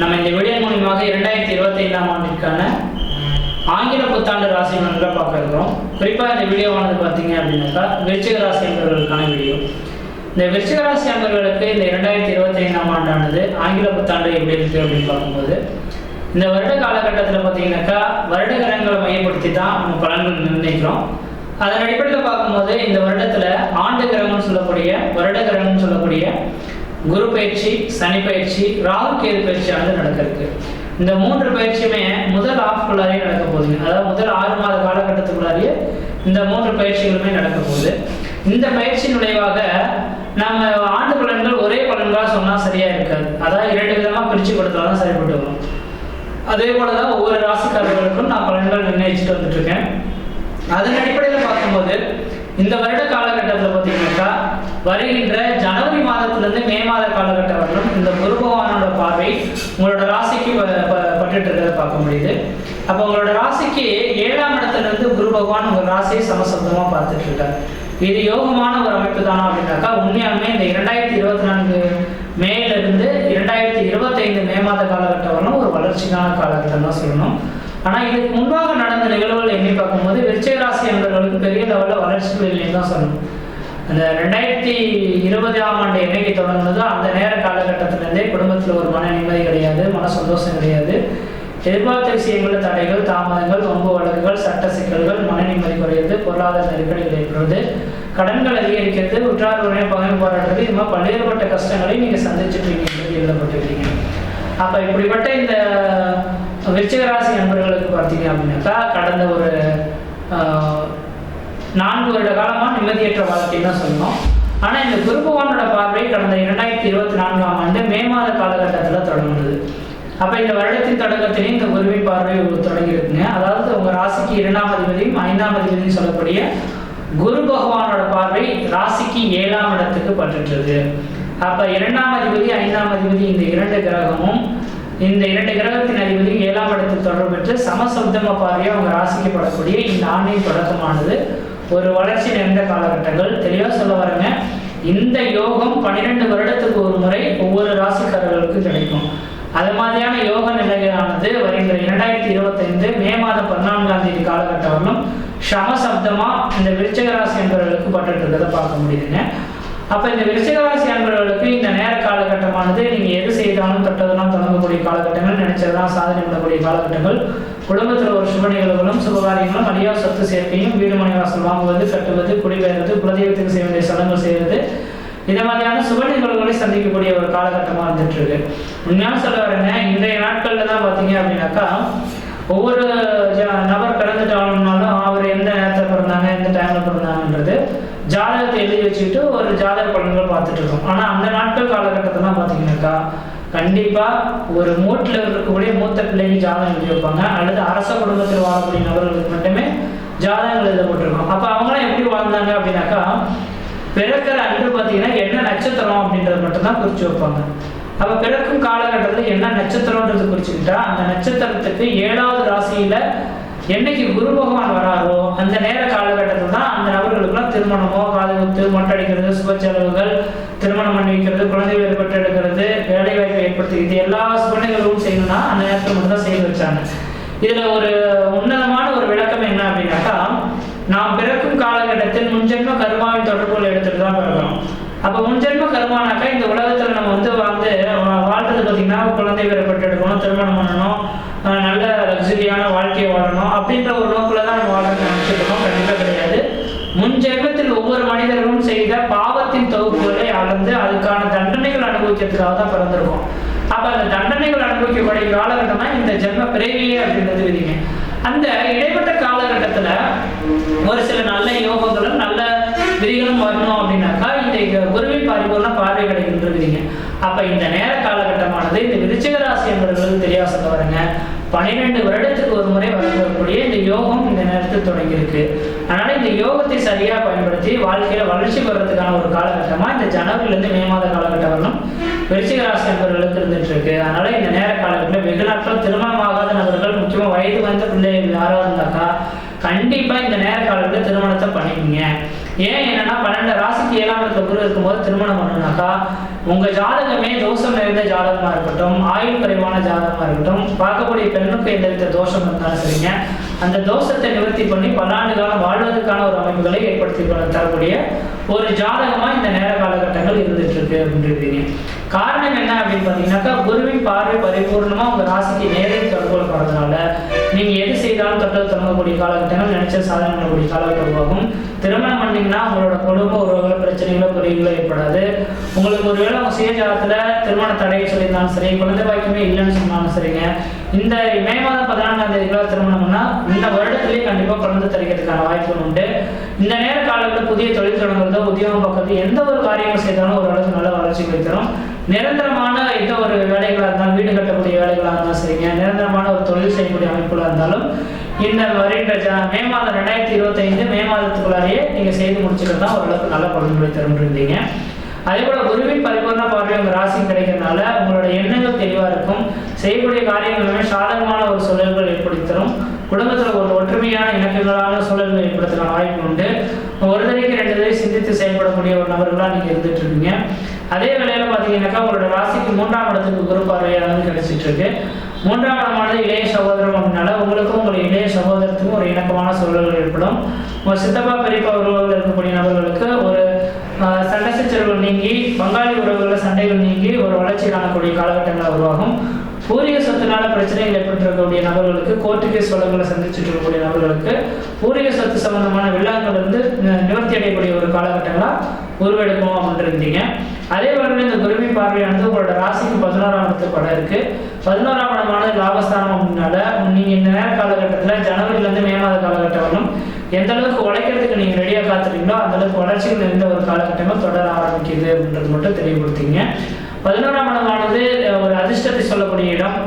நம்ம இந்த வீடியோ மூலியமாக இரண்டாயிரத்தி இருபத்தி ஐந்தாம் ஆண்டிற்கான ஆங்கில புத்தாண்டு ராசி பலன்களை பார்க்க இருக்கிறோம். குறிப்பாக இந்த வீடியோவானது பார்த்தீங்க அப்படின்னாக்கா விருச்சிக ராசி என்பவர்களுக்கான வீடியோ இந்த விருச்சிக ராசி அன்பர்களுக்கு இந்த இரண்டாயிரத்தி இருபத்தி ஐந்தாம் ஆண்டானது ஆங்கில புத்தாண்டு எப்படி இருக்கு அப்படின்னு பார்க்கும்போது இந்த வருட காலகட்டத்தில் பார்த்தீங்கன்னாக்கா வருட கிரகங்களை மையப்படுத்தி தான் நம்ம பலன்கள் நிர்ணயிக்கிறோம். அதன் அடிப்படையில் பார்க்கும்போது இந்த வருடத்துல ஆண்டு கிரகம்னு சொல்லக்கூடிய வருட கிரகம்னு சொல்லக்கூடிய குரு பயிற்சி சனி பயிற்சி ராகு கேது பயிற்சியானது நடக்கிறது இந்த மூன்று பயிற்சியுமே முதல் ஆஃப்குள்ளாரே நடக்க போகுதுங்க. அதாவது முதல் ஆறு மாத காலகட்டத்துக்குள்ளாரியே இந்த மூன்று பயிற்சிகளுமே நடக்க போகுது. இந்த பயிற்சி நுழைவாக நம்ம ஆண்டு பலன்கள் ஒரே பலன்களாக சொன்னால் சரியா இருக்காது. அதாவது இரண்டு விதமாக பிரிச்சு கொடுத்தாலும் சரிப்பட்டு வரும். அதே போலதான் ஒவ்வொரு ராசிக்காரர்களுக்கும் நான் பலன்கள் நிர்ணயிச்சுட்டு வந்துட்டு இருக்கேன் அதன் அடிப்படையில் பார்க்கும்போது இந்த வருட காலகட்டத்தில் பார்த்தீங்கன்னா வருகின்ற ஜனவரி மாதத்திலிருந்து மே மாத காலகட்டம் வரலும் இந்த குரு பகவானோட பார்வை உங்களோட ராசிக்கு ப- பட்டுட்டு இருக்கிறத பார்க்க முடியுது. அப்போ உங்களோட ராசிக்கு ஏழாம் இடத்துல இருந்து குரு பகவான் உங்க ராசியை சமசப்தமா பார்த்துட்டு இருக்காரு இது யோகமான ஒரு அமைப்பு தானா அப்படின்னாக்கா உண்மையாலுமே இந்த இரண்டாயிரத்தி இருபத்தி நான்கு மேல இருந்து இரண்டாயிரத்தி இருபத்தைந்து மே மாத காலகட்டம் வரலும் ஒரு வளர்ச்சிக்கான காலகட்டம் தான் சொல்லணும். ஆனா இதுக்கு முன்பாக நடந்த நிகழ்வுகள் எண்ணி பார்க்கும்போது விருச்சிக ராசி என்பவர்களுக்கு பெரிய லெவலில் வளர்ச்சிகள் இல்லைன்னு தான் சொல்லணும். அந்த ரெண்டாயிரத்தி இருபதாம் ஆண்டு என்னைக்கு தொடங்குனதோ அந்த நேர காலகட்டத்திலிருந்தே குடும்பத்தில் ஒரு மன நிம்மதி கிடையாது மன சந்தோஷம் கிடையாது. எதிர்பார்த்த விஷயங்களில் தடைகள் தாமதங்கள் வம்பு வழக்குகள் சட்ட சிக்கல்கள் மன நிம்மதி குறையிறது பொருளாதார நெருக்கடிகள் ஏற்படுவது கடன்கள் அதிகரிக்கிறது உற்றார் உடனே பகிர்ந்து போராடுறது இது மாதிரி பல்வேறுபட்ட கஷ்டங்களை நீங்கள் சந்திச்சுட்டு இருக்கீங்க எழுதப்பட்டிருக்கீங்க அப்போ இப்படிப்பட்ட இந்த விருச்சிகராசி நண்பர்களுக்கு பார்த்தீங்க அப்படின்னாக்கா கடந்த ஒரு நான்கு வருட காலமா நிம்மதியற்ற வாழ்க்கைன்னு தான் சொன்னோம் ஆனா இந்த குரு பகவானோட பார்வை கடந்த இரண்டாயிரத்தி இருபத்தி நான்காம் ஆண்டு மே மாத காலகட்டத்துல தொடங்குனது அப்ப இந்த வருடத்தின் தொடக்கத்திலே இந்த குருவின் பார்வை தொடங்கி இருக்குங்க அதாவது உங்க ராசிக்கு இரண்டாம் அதிபதியும் ஐந்தாம் அதிபதியும் சொல்லக்கூடிய குரு பகவானோட பார்வை ராசிக்கு ஏழாம் இடத்துக்கு பட்டுற்றது அப்ப இரண்டாம் அதிபதி ஐந்தாம் அதிபதி இந்த இரண்டு கிரகமும் இந்த இரண்டு கிரகத்தின் அதிபதி ஏழாம் இடத்தில் தொடர்பு பெற்று சமசப்தம பார்வையா அவங்க ராசிக்கு படக்கூடிய இந்த ஆண்டின் தொடக்கமானது. ஒரு வளர்ச்சி நிறைந்த காலகட்டங்கள். தெளிவா சொல்ல வரேங்க. இந்த யோகம் பன்னிரெண்டு வருடத்துக்கு ஒரு முறை ஒவ்வொரு ராசிக்காரர்களுக்கும் கிடைக்கும். அது மாதிரியான யோக நிலையானது வருகின்ற இரண்டாயிரத்தி இருபத்தைந்து மே மாதம் பதினான்காம் தேதி காலகட்டம் சமசப்தமா இந்த விருச்சக ராசி என்பவர்களுக்கு பட்டுட்டு இருக்கிறத பார்க்க முடியுதுங்க. அப்ப இந்த விருச்சிகராசி அன்பர்களுக்கு இந்த நேர காலகட்டமானது நீங்க எது செய்தாலும் தொட்டதெல்லாம் தொடங்கக்கூடிய காலகட்டங்கள் நினைச்சதெல்லாம் சாதனை பண்ணக்கூடிய காலகட்டங்கள். குடும்பத்தில் ஒரு சுப நிகழ்வுகளும் சுபகாரியங்களும் அழியா சொத்து சேர்க்கையும் வீடு மனை வாசல் வாங்குவது கட்டுவது குடிபெயர்வது குலதெய்வத்துக்கு செய்ய வேண்டிய சடங்குகள் செய்வது. இந்த மாதிரியான சுப நிகழ்வுகளை சந்திக்கக்கூடிய ஒரு காலகட்டமாக வந்துட்டு இருக்கு உண்மையான சொல்ல வரேங்க இன்றைய நாட்கள்ல தான் பாத்தீங்க அப்படின்னாக்கா ஒவ்வொரு நபர் பிறந்துட்டாலும்னாலும் அவர் எந்த நேரத்தில் பிறந்தாங்க எந்த டைம்ல பிறந்தாங்கன்றது ஜாதகத்தை எழுதி வச்சுக்கிட்டு ஒரு ஜாதக பலன்கள் பார்த்துட்டு இருக்கோம். ஆனா அந்த நாட்கள் காலகட்டத்திலாம் பார்த்தீங்கன்னாக்கா கண்டிப்பா ஒரு மூட்டில் இருக்கக்கூடிய மூத்த பிள்ளைக்கு ஜாதகம் எழுதி வைப்பாங்க. அல்லது அரச குடும்பத்தில் வாழக்கூடிய நபர்களுக்கு மட்டுமே ஜாதகங்கள் எழுதப்பட்டிருக்கும் அப்ப அவங்களாம் எப்படி வாழ்ந்தாங்க அப்படின்னாக்கா பிறக்கிற அன்று பார்த்தீங்கன்னா என்ன நட்சத்திரம் அப்படின்றது மட்டும்தான் குறிச்சு வைப்பாங்க. அப்ப பிறக்கும் காலகட்டத்தில் என்ன நட்சத்திரம்ன்றது குறிச்சுக்கிட்டா அந்த நட்சத்திரத்துக்கு ஏழாவது ராசியில என்னைக்கு குரு பகவான் வராரோ அந்த நேர காலகட்டத்தில் தான் அந்த நபர்களுக்குலாம் திருமணமோ காது குத்து மொட்டை அடிக்கிறது சுப செலவுகள் திருமணம் பண்ணி வைக்கிறது குழந்தைகள் வேறு பெற்றெடுக்கிறது வேலை வாய்ப்பை ஏற்படுத்தி இது எல்லா சுபநிகழ்வும் செய்யணும்னா அந்த நேரத்தில் மட்டும் தான் செய்து வச்சாங்க. இதுல ஒரு உன்னதமான ஒரு விளக்கம் என்ன அப்படின்னாக்கா நாம் பிறக்கும் காலகட்டத்தில் முன்ஜென்ம கருமாவின் தொடர்புகள் எடுத்துட்டு தான் பிறக்கிறோம் அப்ப முன்ஜென்ம கருமானாக்கா இந்த உலகத்துல நம்ம வந்து பார்த்தீங்கன்னா பாத்தீங்கன்னா குழந்தை பேரை பெற்றெடுக்கணும் திருமணம் பண்ணணும் நல்ல லக்ஸரியான வாழ்க்கையை வாழணும் அப்படின்ற ஒரு நோக்கில் தான் நம்ம வாழ்க்கை நினைச்சிட்டு கண்டிப்பாக கிடையாது. முன் ஜென்மத்தில் ஒவ்வொரு மனிதர்களும் செய்த பாவத்தின் தொகுப்புகளை அளந்து அதுக்கான தண்டனைகள் அனுபவிக்கிறதுக்காக தான் பிறந்திருக்கோம். அப்ப அந்த தண்டனைகள் அனுபவிக்கக்கூடிய காலகட்டம்னா இந்த ஜென்ம பிறவியே அப்படின்றது விதிங்க. அந்த இடைப்பட்ட காலகட்டத்துல ஒரு சில நல்ல யோகங்களும் நல்ல விதிகளும் வரணும் அப்படின்னாக்கா இந்த குருவின் பரிபூர்ண பார்வை கிடைக்கின்றதுங்க அப்ப இந்த நேர காலகட்டமானது இந்த விருச்சிக ராசி என்பவர்களுக்கு தெரியா சொல்ல வரங்க. பன்னிரெண்டு வருடத்துக்கு ஒரு முறை வழங்கக்கூடிய இந்த யோகம் இந்த நேரத்தில் தொடங்கியிருக்கு. அதனால இந்த யோகத்தை சரியா பயன்படுத்தி வாழ்க்கையில வளர்ச்சி பெறதுக்கான ஒரு காலகட்டமா இந்த ஜனவரில இருந்து மே மாத காலகட்டம் வரணும் விருச்சிக ராசி என்பவர்களுக்கு இருந்துட்டு இருக்கு அதனால இந்த நேர காலகட்டத்தில் வெகு நாட்கள் திருமணம் ஆகாத நபர்கள் முக்கியமா வயது வந்த பிள்ளைகள் யாராவது இருந்தாக்கா கண்டிப்பா இந்த நேர காலத்தில் திருமணத்தை பண்ணிக்கோங்க. ஏன் என்னன்னா பன்னெண்டு ராசிக்கு ஏழாம் இடத்துல குரு இருக்கும்போது திருமணம் பண்ணணும்னாக்கா உங்க ஜாதகமே தோஷம் நிறைந்த ஜாதகமா இருக்கட்டும் ஆயுள் குறைவான ஜாதகமா இருக்கட்டும் பார்க்கக்கூடிய பெண்ணுக்கு எந்தவித தோஷம் இருந்தாலும் சரிங்க. அந்த தோஷத்தை நிவர்த்தி பண்ணி பல்லாண்டு காலம் வாழ்வதற்கான ஒரு அமைப்புகளை ஏற்படுத்தி தரக்கூடிய ஒரு ஜாதகமா இந்த நேர காலகட்டங்கள் இருந்துட்டு இருக்கு அப்படின்றீங்க காரணம் என்ன அப்படின்னு பார்த்தீங்கன்னாக்கா குருவின் பார்வை பரிபூர்ணமா உங்க ராசிக்கு நேரடி தொடர்பு போறதுனால நீங்க எது செய்தாலும் தொட்டல் தொடங்கக்கூடிய காலகட்டங்கள் நினைச்ச சாதனை பண்ணக்கூடிய காலகட்டம் உருவாகும் திருமணம் பண்ணீங்கன்னா உங்களோட குடும்ப உறவுகள் பிரச்சனைகளோ குறைகளோ ஏற்படாது. உங்களுக்கு ஒருவேளை உங்க சுயஜாதத்துல திருமண தடையை சொல்லியிருந்தாலும் சரி குழந்தை பாக்கியமே இல்லைன்னு சொன்னாலும் சரிங்க. இந்த மே மாதம் பதினான்காம் தேதிக்குள்ள திருமணம்னா இந்த வருடத்திலேயே கண்டிப்பா குழந்தை தரிக்கிறதுக்கான வாய்ப்புகள் உண்டு. இந்த நேர காலத்தில் புதிய தொழில் தொடங்குறதோ உத்தியோகம் பார்க்கறது எந்த ஒரு காரியமும் செய்தாலும் ஓரளவுக்கு நல்ல வளர்ச்சி தரும். நிரந்தரமான எந்த ஒரு வேலைகளாக இருந்தாலும் வீடு கட்டக்கூடிய வேலைகளாக இருந்தாலும் சரிங்க. நிரந்தரமான ஒரு தொழில் செய்யக்கூடிய அமைப்புகளாக இருந்தாலும் இந்த வருகின்ற மே மாதம் ரெண்டாயிரத்தி இருபத்தைந்து மே மாதத்துக்குள்ளாரையே நீங்க செய்து முடிச்சுட்டு தான் ஓரளவுக்கு நல்ல பலன்களை தருன்றீங்க அதே போல குருவின் பரிபூர்ண பார்வை உங்க ராசி கிடைக்கிறதுனால உங்களோட எண்ணங்கள் தெளிவா இருக்கும். செய்யக்கூடிய காரியங்கள் எல்லாமே சாதகமான ஒரு சூழல்கள் ஏற்படுத்தி தரும். குடும்பத்தில் ஒரு ஒற்றுமையான இணக்கங்களான சூழல்கள் ஏற்படுத்தின வாய்ப்பு உண்டு. ஒரு தடவைக்கு ரெண்டு தடவை சிந்தித்து செயல்படக்கூடிய ஒரு நபர்களாக நீங்கள் இருந்துட்டு இருக்கீங்க அதே வேளையில் பார்த்தீங்கன்னாக்கா உங்களோட ராசிக்கு மூன்றாம் இடத்துக்கு குரு பார்வையானது கிடைச்சிட்டு இருக்கு மூன்றாம் இடமானது இளைய சகோதரம் அப்படின்னால உங்களுக்கும் உங்களுடைய இளைய சகோதரத்துக்கும் ஒரு இணக்கமான சூழல்கள் ஏற்படும். உங்கள் சித்தப்பா பெரியப்பா உறவுகள் இருக்கக்கூடிய நபர்களுக்கு ஒரு சண்டை சச்சரவுகள் நீங்கி பங்காளி உறவுகளில் சண்டைகள் நீங்கி ஒரு வளர்ச்சி காணக்கூடிய காலகட்டங்கள் உருவாகும். பூரிய சொத்துனால பிரச்சனைகள் ஏற்பட்டிருக்கக்கூடிய நபர்களுக்கு கோர்ட்டு கேஸ் வழக்குகளை சந்திச்சுட்டு இருக்கக்கூடிய நபர்களுக்கு பூரிய சொத்து சம்பந்தமான விழாக்கள் வந்து நி- நிவர்த்தி அடையக்கூடிய ஒரு காலகட்டங்களா உருவெடுக்கும் அப்படின்னு இருந்தீங்க அதே வகையில் இந்த குருவி பார்வையானது உங்களோட ராசிக்கு பதினோராம் இடத்து படம் இருக்கு. பதினோராம் இடமானது லாபஸ்தானம் அப்படின்னால நீங்க இந்த நேர காலகட்டத்துல ஜனவரில இருந்து மே மாத காலகட்டம் வரலும் எந்த அளவுக்கு உழைக்கிறதுக்கு நீங்க ரெடியா காத்துறீங்களோ அந்த அளவுக்கு வளர்ச்சிகள் நிறைந்த ஒரு காலகட்டங்கள் தொடர ஆரம்பிக்குது அப்படின்றது மட்டும் தெளிவுபடுத்திங்க பதினோராம் இடமானது ஒரு அதிர்ஷ்டத்தை சொல்லக்கூடிய இடம்.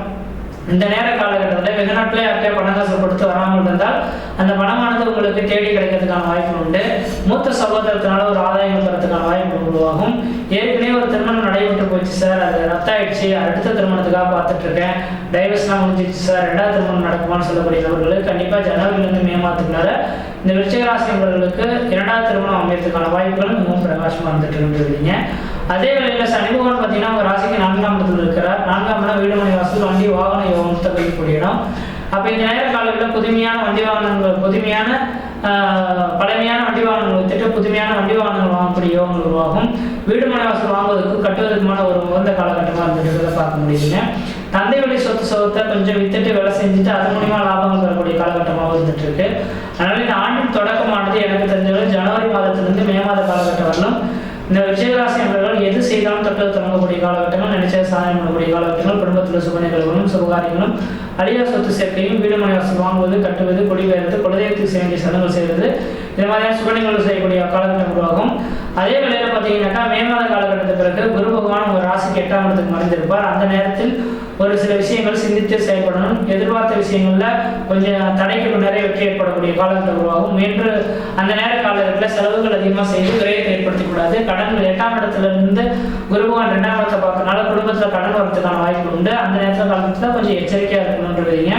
இந்த நேர காலகட்டத்தில் வெகு நாட்டிலே யார்கிட்டயே பணம் காசு கொடுத்து வராமல் இருந்தால் அந்த பணமானது உங்களுக்கு தேடி கிடைக்கிறதுக்கான வாய்ப்பு உண்டு. மூத்த சகோதரத்தினால ஒரு ஆதாயம் பெறதுக்கான வாய்ப்பு உருவாகும். ஏற்கனவே ஒரு திருமணம் நடைபெற்று போச்சு சார். அது ரத்தாயிடுச்சு. அடுத்த திருமணத்துக்காக பார்த்துட்டு இருக்கேன் டைவர்ஸ்லாம் முடிஞ்சிச்சு சார். ரெண்டாவது திருமணம் நடக்குமான்னு சொல்லக்கூடிய நபர்களுக்கு கண்டிப்பாக ஜனவரிலிருந்து மே மாதத்துக்குனால இந்த விருச்சிகராசி நபர்களுக்கு இரண்டாவது திருமணம் அமையறதுக்கான வாய்ப்புகள் மிகவும் பிரகாசமாக வந்துட்டு இருந்துருக்கீங்க அதே வேளையில் சனி பகவான் பார்த்தீங்கன்னா உங்கள் ராசிக்கு நான்காம் இடத்துல இருக்கிறார். நான்காம் இடம் வீடு மனை வாசல் வண்டி வாகன யோகத்தை குறிக்கக்கூடிய இடம். அப்போ இந்த நேர காலங்களில் புதுமையான வண்டி வாகனங்கள் புதுமையான பழமையான வண்டி வாகனங்கள் வித்துட்டு புதுமையான வண்டி வாகனங்கள் வாங்கக்கூடிய யோகங்கள் உருவாகும். வீடு மனை வாசல் வாங்குவதற்கு கட்டுவதற்குமான ஒரு உகந்த காலகட்டமாக இருந்துட்டு பார்க்க முடியுதுங்க. தந்தை வழி சொத்து சொத்தை கொஞ்சம் வித்துட்டு வேலை செஞ்சுட்டு அது மூலியமா லாபங்கள் பெறக்கூடிய காலகட்டமாக இருந்துட்டு இருக்கு அதனால இந்த ஆண்டின் தொடக்கமானது எனக்கு தெரிஞ்சவரை ஜனவரி மாதத்திலிருந்து மே மாத காலகட்டம் வரலாம் இந்த விஜயராசி என்பவர்கள் எது செய்தாலும் தொட்டது தொடங்கக்கூடிய காலகட்டங்கள் நினைச்ச சாதனை பண்ணக்கூடிய காலகட்டங்கள் குடும்பத்தில் சுப நிகழ்வுகளும் சுபகாரியங்களும் அழியா சொத்து சேர்க்கையும் வீடு மனை வாசல் வாங்குவது கட்டுவது குடிபெயர்ந்து குலதெய்வத்துக்கு செய்ய வேண்டிய சடங்குகள் செய்வது இந்த மாதிரியான சுப செய்யக்கூடிய காலகட்டம் உருவாகும். அதே வேளையில் பார்த்தீங்கன்னாக்கா மேம்பால காலகட்டத்துக்கு பிறகு குரு பகவான் ஒரு ராசிக்கு எட்டாம் இடத்துக்கு மறைந்திருப்பார். அந்த நேரத்தில் ஒரு சில விஷயங்கள் சிந்தித்து செயல்படணும். எதிர்பார்த்த விஷயங்களில் கொஞ்சம் தடைகள் நிறைய வெற்றி ஏற்படக்கூடிய காலகட்டம் உருவாகும். என்று அந்த நேர காலகட்டத்தில் செலவுகள் அதிகமாக செய்து விரயத்தை ஏற்படுத்தக்கூடாது. கடன்கள் எட்டாம் இடத்துல இருந்து குருபகவான் ரெண்டாம் இடத்தை பார்க்கறனால குடும்பத்தில் கடன் வரத்துக்கான வாய்ப்பு உண்டு. அந்த நேரத்தில் காலத்தில் கொஞ்சம் எச்சரிக்கையாக இருக்கணுன்றீங்க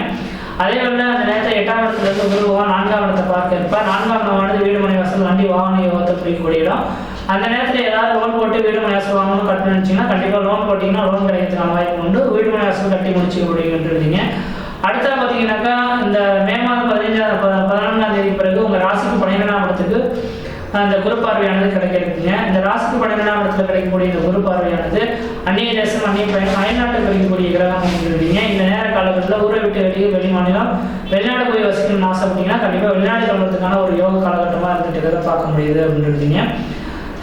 அதே போல அந்த நேரத்தில் எட்டாம் இடத்துல இருந்து குருவா நான்காம் இடத்தை பார்க்க இருப்பார். நான்காம் இடமானது வீடுமனை வாசல் வண்டி வாகன யோகத்தை குறிக்கக்கூடிய இடம். அந்த நேரத்தில் ஏதாவது லோன் போட்டு வீடுமனை வாசல் வாங்கணும்னு கட்டணும்னு நினைச்சீங்கன்னா கண்டிப்பாக லோன் போட்டிங்கன்னா லோன் கிடைக்கிறதுக்கான வாய்ப்பு உண்டு. வீடுமனை வாசல் கட்டி முடிச்சு முடியுன்றீங்க அடுத்தது பார்த்தீங்கன்னாக்கா இந்த மே மாதம் பதினஞ்சாம் ப- பதினான்காம் தேதி பிறகு உங்கள் ராசிக்கு பன்னிரெண்டாம் இடத்துக்கு அந்த குரு பார்வையானது கிடைக்கிறதுங்க. இந்த ராசிக்கு பன்னிரெண்டாம் இடத்துல கிடைக்கக்கூடிய இந்த குரு பார்வையானது அந்நிய தேசம் அந்நிய பயணம் அயல்நாட்டில் கிடைக்கக்கூடிய கிரகம் அப்படிங்கிறீங்க. இந்த நேர காலகட்டத்தில் ஊரை விட்டு வெளியே வெளி மாநிலம் வெளிநாடு போய் வசிக்கணும்னு ஆசைப்பட்டீங்கன்னா கண்டிப்பாக வெளிநாடு கிளம்புறதுக்கான ஒரு யோக காலகட்டமாக இருந்துட்டு இருக்கிறத பார்க்க முடியுது அப்படின்றீங்க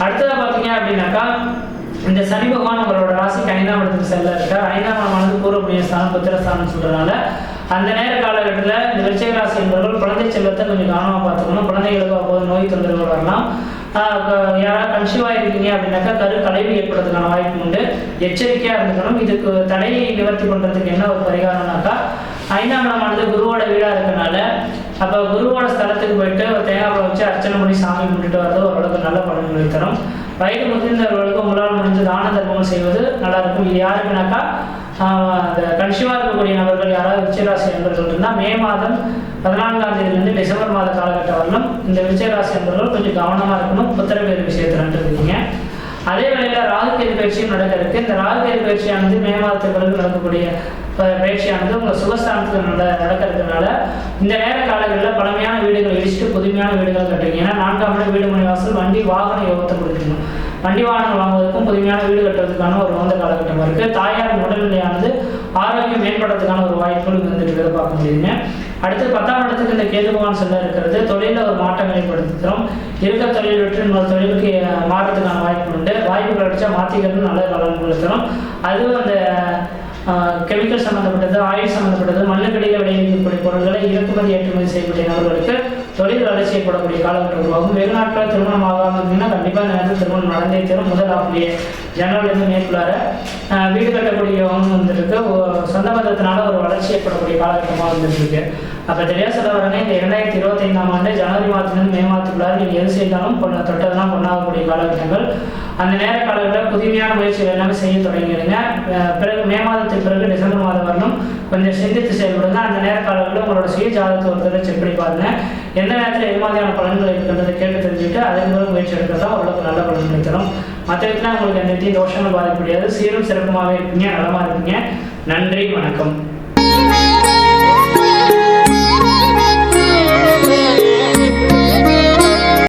அடுத்ததாக பார்த்தீங்க அப்படின்னாக்கா இந்த சனி பகவான் உங்களோட ராசிக்கு ஐந்தாம் இடத்துக்கு செல்ல இருக்கார். ஐந்தாம் இடமானது பூர்வபுரிய ஸ்தானம் புத்திர ஸ்தானம் சொல்றதுனால அந்த நேர காலகட்டத்தில் இந்த விருச்சிக ராசி என்பவர்கள் குழந்தை செல்வத்தை கொஞ்சம் கவனமாக பார்த்துக்கணும். குழந்தைகளுக்கு அப்போது நோய் தொந்தரவுகள் வரலாம். யாராவது கன்சியூவாக இருக்கீங்க அப்படின்னாக்கா கரு கலைவு ஏற்படுறதுக்கான வாய்ப்பு உண்டு. எச்சரிக்கையாக இருந்துக்கணும். இதுக்கு தடையை நிவர்த்தி பண்ணுறதுக்கு என்ன ஒரு பரிகாரம்னாக்கா ஐந்தாம் இடமானது குருவோட வீடாக இருக்கனால அப்போ குருவோட ஸ்தலத்துக்கு போயிட்டு ஒரு தேங்காய் வச்சு அர்ச்சனை பண்ணி சாமி கும்பிட்டுட்டு வரது ஓரளவுக்கு நல்ல பலன்களை தரும். வயது முதிர்ந்தவர்களுக்கு உங்களால் முடிஞ்ச தான தர்மங்கள் செய்வது நல்லா இருக்கும். இது யாருக்குனாக்கா அந்த கன்சியூமாக இருக்கக்கூடிய நபர்கள் யாராவது விருச்சிகராசி நண்பர்கள் இருந்தால் மே மாதம் பதினான்காம் தேதியிலிருந்து டிசம்பர் மாத காலகட்டம் வரலும் இந்த விருச்சிகராசி நண்பர்கள் கொஞ்சம் கவனமாக இருக்கணும் புத்திரவேறு விஷயத்தில் இருக்கீங்க அதே வேளையில் ராகுகேது பயிற்சியும் நடக்க இருக்கு இந்த ராகுகேது பயிற்சியானது மே மாதத்துக்கு பிறகு நடக்கக்கூடிய ப- பயிற்சியானது உங்கள் சுகஸ்தானத்தில் நட நடக்க இருக்கிறதுனால இந்த நேர காலங்களில் பழமையான வீடுகள் இடிச்சுட்டு புதுமையான வீடுகள் கட்டுறீங்க. ஏன்னா நான்காம் வீடு மணி வாசல் வண்டி வாகன யோகத்தை கொடுக்கணும். வண்டி வாகனங்கள் வாங்குவதற்கும் புதுமையான வீடு கட்டுறதுக்கான ஒரு உகந்த காலகட்டம் இருக்கு. தாயார் உடல்நிலையானது ஆரோக்கியம் மேம்படுறதுக்கான ஒரு வாய்ப்புகள் இங்க வந்துட்டு இருக்கிறத பார்க்க முடியுங்க அடுத்து பத்தாம் இடத்துக்கு இந்த கேது பகவான் செல்ல இருக்கிறது. தொழிலில் ஒரு மாற்றம் ஏற்படுத்துகிறோம். இருக்க தொழில் விட்டு இன்னொரு தொழிலுக்கு மாறுறதுக்கான வாய்ப்பு உண்டு. வாய்ப்பு கிடைச்சா மாற்றிக்கிறது நல்ல பலன் கொடுத்துரும் அதுவும் அந்த கெமிக்கல் சம்மந்தப்பட்டது ஆயில் சம்மந்தப்பட்டது மண்ணுக்கடியில் விளைவிக்கக்கூடிய பொருட்களை இறக்குமதி ஏற்றுமதி செய்யக்கூடிய நபர்களுக்கு தொழில் வளர்ச்சி ஏற்படக்கூடிய காலகட்டம் உருவாகும். வெகு நாட்கள் திருமணம் ஆகாமல் இருந்தீங்கன்னா கண்டிப்பாக இந்த நேரத்தில் திருமணம் நடந்தே தரும். முதல் ஆப்பிலேயே ஜனவரிலேருந்து மேற்குள்ளார வீடு கட்டக்கூடியவங்க வந்துருக்கு. சொந்த பந்தத்தினால ஒரு வளர்ச்சி ஏற்படக்கூடிய காலகட்டமாக வந்துருக்கு. அப்போ தெரியா சொல்ல வரேன்னா இந்த இரண்டாயிரத்தி இருபத்தைந்தாம் ஆண்டு ஜனவரி மாதத்துலேருந்து மே மாதத்துக்குள்ளார நீங்கள் எது செய்தாலும் பொண்ணு தொட்டதெல்லாம் பொண்ணாகக்கூடிய காலகட்டங்கள். அந்த நேர காலங்களில் புதுமையான முயற்சிகள் எல்லாமே செய்ய தொடங்கிடுங்க. பிறகு மே மாதத்துக்கு பிறகு டிசம்பர் மாதம் வரணும் கொஞ்சம் சிந்தித்து செயல்படுங்க. அந்த நேர காலங்களில் உங்களோட சுய ஜாதகத்தை ஒரு தடவை செக் பண்ணி பாருங்க. எந்த நேரத்தில் எது மாதிரியான பலன்கள் இருக்கின்றதை கேட்டு தெரிஞ்சுட்டு அதன் மூலம் முயற்சி எடுக்கிறதா உங்களுக்கு நல்ல பலன் கிடைக்கிறோம் மற்ற விதத்தில் உங்களுக்கு எந்த தீ தோஷங்கள் பாதிக்க முடியாது. சீரும் சிறப்புமாகவே இருப்பீங்க நலமாக இருப்பீங்க நன்றி வணக்கம்.